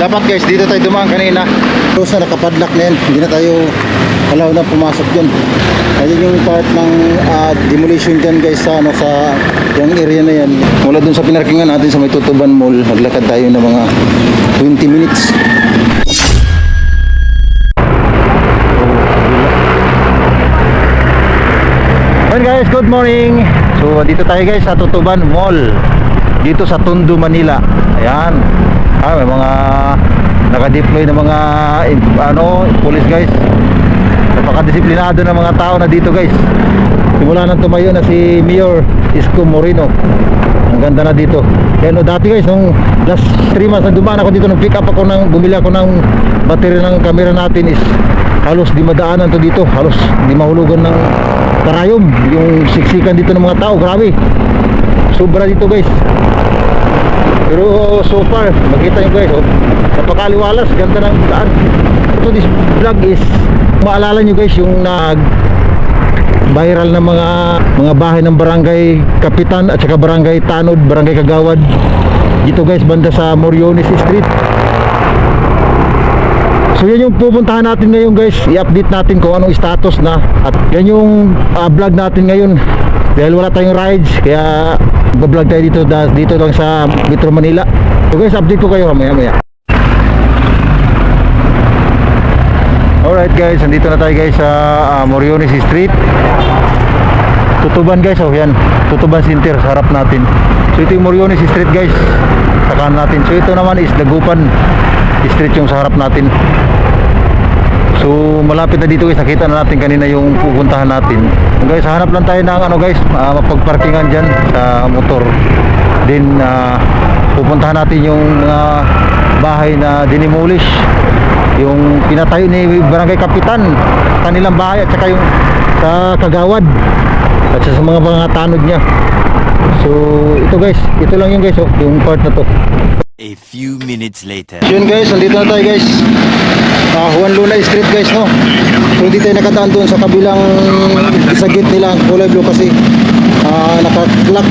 Dapat guys, dito tayo dumaan kanina. Close na nakapadlock na yan. Hindi na tayo allow na pumasok dyan. Ayun yung part ng ah, demolition dyan guys sa, ano, sa yung area na yan. Mula dun sa pinarkingan natin sa may Tutuban Mall, naglakad tayo ng mga 20 minutes. Well guys, good morning. So dito tayo guys sa Tutuban Mall. Dito sa Tondo, Manila. Ayan. Ah, may mga naka-deploy na mga ano, police guys. Napakadisiplinado ng mga tao na dito guys. Simula nang tumayo na si Mayor Isko Moreno. Ang ganda na dito. Kaya no, dati guys, nung last 3 months na dumaan ako dito, nung pick up ako ng, bumili ako ng battery ng camera natin is halos di madaanan to dito. Halos di mahulugan ng karayom. Yung siksikan dito ng mga tao, grabe. Sobra dito guys. Pero so far, makita nyo guys, oh, napakaliwalas, ganda ng daan. So this vlog is, maalala nyo guys yung nag viral na mga mga bahay ng barangay Kapitan at saka barangay Tanod, barangay Kagawad. Dito guys, banda sa Moriones Street. So yan yung pupuntahan natin ngayon guys I-update natin kung anong status na At yan yung ah, vlog natin ngayon Dahil wala tayong rides Kaya vlog tayo dito Dito lang sa Metro Manila. So guys update ko kayo mamaya maya Alright guys, nandito na tayo guys sa ah, Moriones Street. Tutuban guys, oh yan. Tutuban Center, sa harap natin. So ito yung Moriones Street guys Sa kanan natin. So ito naman is Dagupan Street yung sa harap natin So malapit na dito guys, nakita na natin kanina yung pupuntahan natin. Guys, hanap lang tayo ng ano guys, uh, mapagparkingan dyan sa motor. Then ah, pupuntahan natin yung mga bahay na dinimolish. Yung pinatayo ni Barangay Kapitan, kanilang bahay at saka yung sa Kagawad at sa mga mga tanod niya. So ito guys, ito lang yung guys, oh, yung part na to. A few minutes later. Yun guys, nandito na tayo guys. Ah, Juan Luna Street guys, no. Hindi tayo nakadaan doon sa kabilang sa gate nila, kulay blue kasi ah, naka-clock.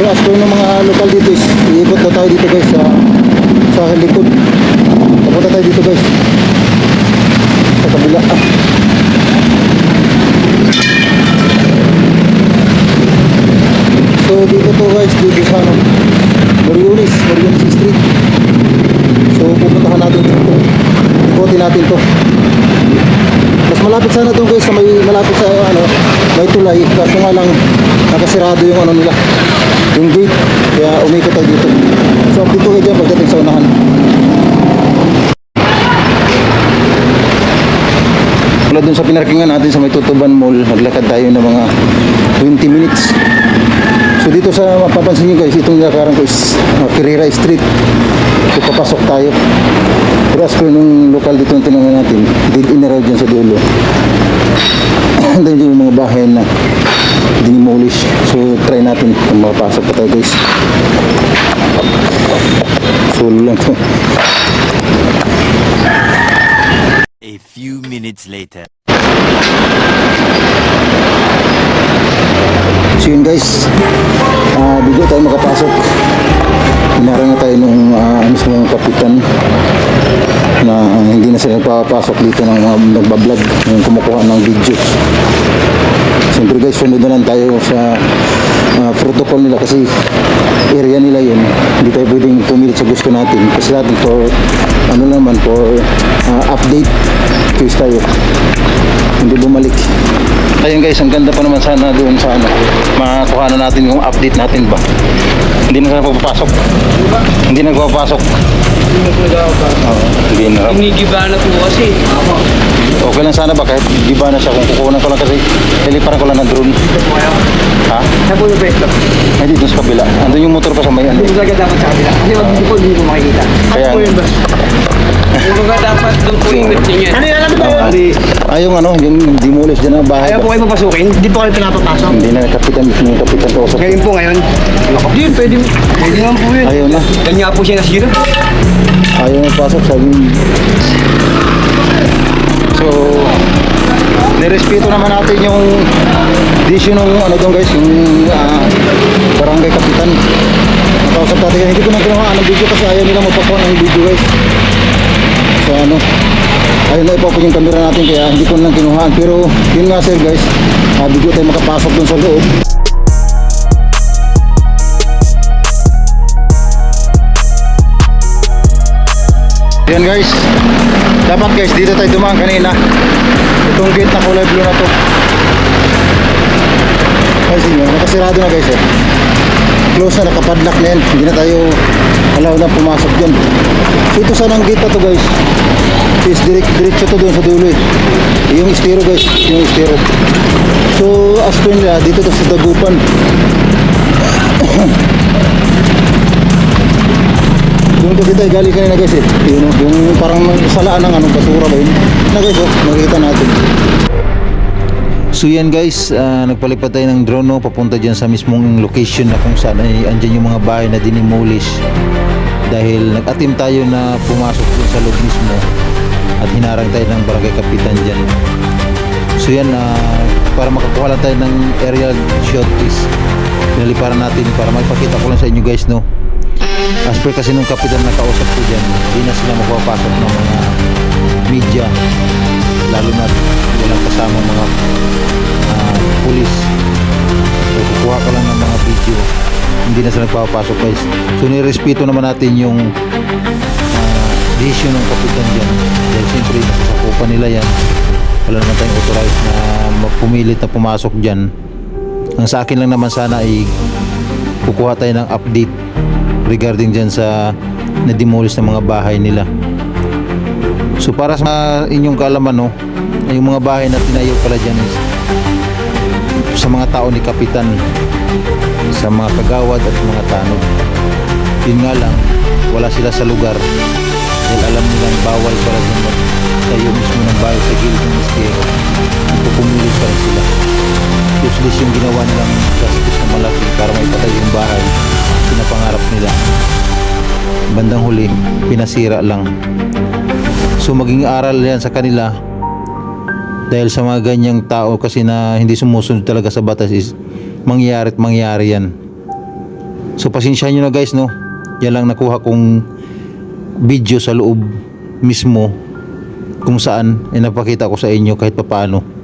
So as per ng mga lokal dito is, iikot na tayo dito guys sa sa likod. Papunta tayo dito guys. Sa kabila. Ah. So dito to guys, dito sa ano, Moriones, Moriones Street. So pupuntahan natin dito. Ikotin natin to. Mas malapit sana doon guys sa may malapit sa ano, may tulay. Kaso nga lang nakasirado yung ano nila. Yung gate. Kaya umikot tayo dito. So dito kayo dyan pagdating sa unahan. Mula dun sa pinarkingan natin sa may Tutuban Mall, naglakad tayo ng mga 20 minutes. So dito sa mapapansin nyo guys, itong nakakarang ko is uh, Pereira Street. So papasok tayo. As per nung lokal dito na tinangan natin, dead in raw dyan sa dulo. And then yung mga bahay na dinimolish. So try natin kung makapasok pa tayo guys. Solo lang to. A few minutes later. So yun guys, ah dito tayo makapasok. Hinarang na tayo nung uh, mismong kapitan na ah, hindi na sila nagpapasok dito ng mga nagbablog, yung kumukuha ng videos. Siyempre guys, sunod na lang tayo sa ah, protocol nila kasi area nila yun. Hindi tayo pwedeng pumilit sa gusto natin. Kasi natin for, ano naman, for ah, update case tayo. Hindi guys, ang ganda pa naman sana doon sa ano. Makakuha na natin yung update natin ba. Hindi na sana papapasok. Hindi na papapasok. Hindi na. Ginigiba na po kasi. Okay lang sana ba kahit giba na siya kung kukunan ko lang kasi niliparan ko lang ng drone. Ha? Sa po yung pwesto. Ay dito sa kabila. Andun yung motor pa sa may ano. Yung baga dapat sa kabila. Kasi hindi po hindi ko makikita. Kaya Ano po yung bus? Yung baga dapat doon po yung pwesto niya. Ano yan? Ba yun? Ay, yung ano, yung demolish dyan na bahay. Ayaw po kayo papasukin? Hindi po kayo pinapapasok? Hindi na kapitan yung kapitan kausap. Ngayon po ngayon. Hindi, pwede. Pwede naman po yun. Ayaw na. Yan nga po siya nasira. Ayaw na pasok sabi So, nirespeto naman natin yung decision ng ano doon guys, yung ah, barangay kapitan. nakausap natin. Hindi ko na kinuhaan ng video kasi ayaw nila magpakuha ng video guys. So ano, ayun na ipa yung camera natin kaya hindi ko na kinuhaan. Pero yun nga sir guys, uh, bigyo tayo makapasok dun sa loob. Yan guys, dapat guys dito tayo dumaan kanina. Itong gate na kulay blue na to. Guys, yun, nakasirado na guys eh. Close na, nakapadlock na yan. Hindi na tayo allow na pumasok dyan. So ito sana ang gate to guys. Is direct, diretso to doon sa dulo eh. Yung estero guys, yung estero. So as per nila, dito to sa Dagupan. Yung kasi tayo galing kanina guys eh. Yun, yung parang salaan ng anong basura ba yun. Na guys oh, makikita natin. So yan guys, ah, nagpalipad tayo ng drone no, papunta dyan sa mismong location na kung saan ay andyan yung mga bahay na dinimolish. Dahil nag-attempt tayo na pumasok dun sa loob mismo at hinarang tayo ng barangay kapitan dyan. So yan, ah, para makakuha lang tayo ng aerial shot is pinaliparan natin para magpakita ko lang sa inyo guys no. As per kasi nung kapitan na kausap ko dyan, hindi na sila magpapasok ng mga media hindi na sila nagpapasok guys. So nirespeto naman natin yung decision ng kapitan dyan. Dahil siyempre nasasakupan nila yan. Wala naman tayong authorized na pumilit na pumasok dyan. Ang sa akin lang naman sana ay kukuha tayo ng update regarding dyan sa na-demolish ng mga bahay nila. So para sa inyong kaalaman no, yung mga bahay na tinayo pala dyan is sa mga tao ni Kapitan, sa mga kagawad at mga tanod. Yun nga lang, wala sila sa lugar dahil alam nilang bawal pala dyan tayo mismo ng bahay sa gilid ng estero. Pupumilit pa rin sila. Useless yung ginawa nilang justice na malaki para maipatay yung bahay. Pinapangarap nila. Bandang huli, pinasira lang. So maging aral yan sa kanila dahil sa mga ganyang tao kasi na hindi sumusunod talaga sa batas is mangyayari at mangyayari yan. So pasensyahan nyo na guys no. Yan lang nakuha kong video sa loob mismo kung saan ay napakita ko sa inyo kahit papaano.